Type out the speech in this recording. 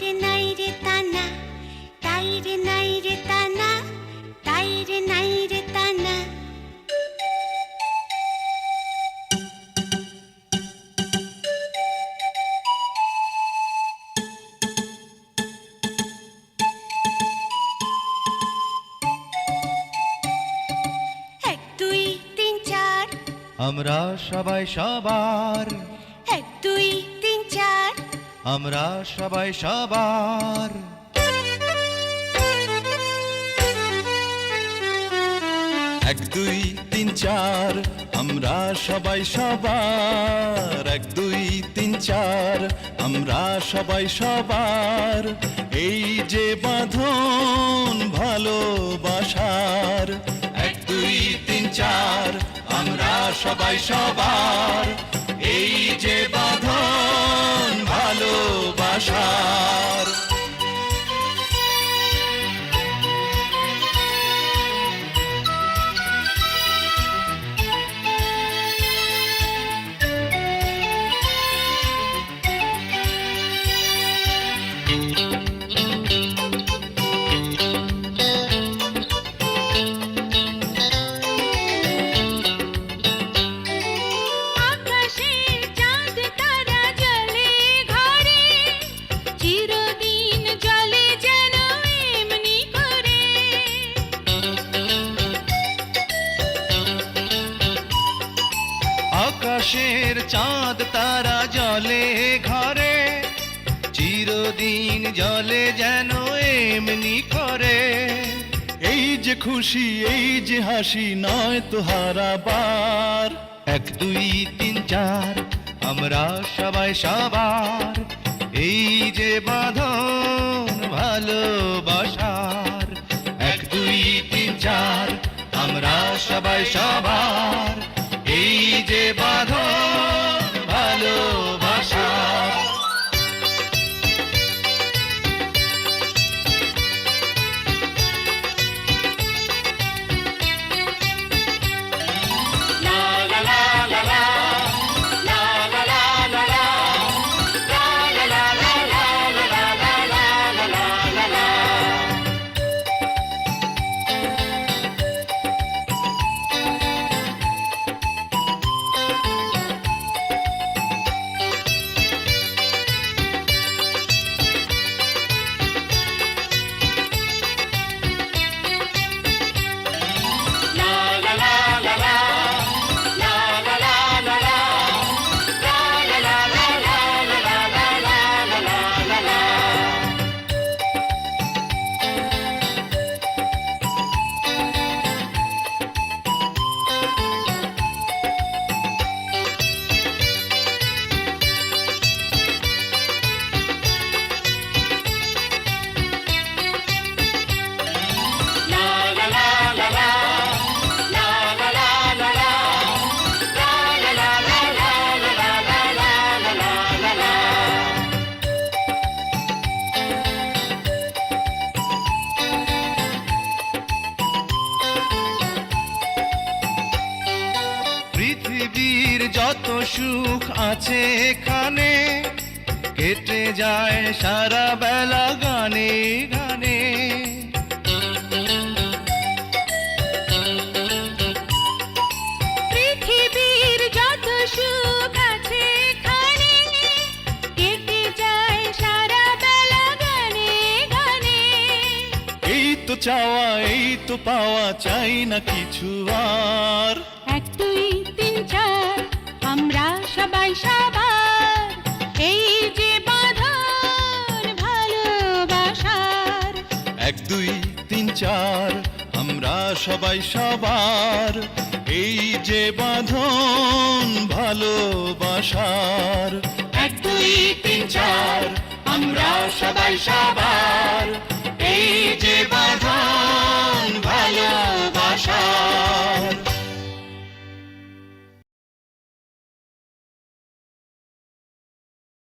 রে নাই রে তানা তাই রে নাই রে তানা তাই রে নাই রে তানা এক দুই তিন চার। আমরা সবাই সবার। এক দুই তিন চার। আমরা সবাই সবার। এক, দুই, তিন, চার, আমরা সবাই সবার। এক, দুই, তিন, চার, আমরা সবাই সবার। এই যে বাঁধন ভালোবাসার। এক, দুই, তিন, চার, আমরা সবাই সবার। এই যে আকাশের চাঁদ তারা জলে ঘরে, চিরদিন জলে যেন এমনি করে। এই যে খুশি, এই যে হাসি, নয় তো হারাবার এক, দুই, তিন, চার, আমরা সবাই সবার। এই যে বাঁধন ভালোবাসার। এক, দুই, তিন, চার, আমরা সবাই সবার। বাঁধন যত সুখ আছে এখানে। কেটে যায় সারা বেলা গানে গানে। পৃথিবীর যত সুখ আছে এখানে কেটে যায় সারা বেলা গানে গানে। এই তো চাওয়া এই তো পাওয়া চাই না কিছু আর। এক, দুই, তিন, চার, আমরা সবাই সবার এই যে বাঁধন ভালোবাসার। এক, দুই, তিন, চার, আমরা সবাই সবার এই যে বাঁধন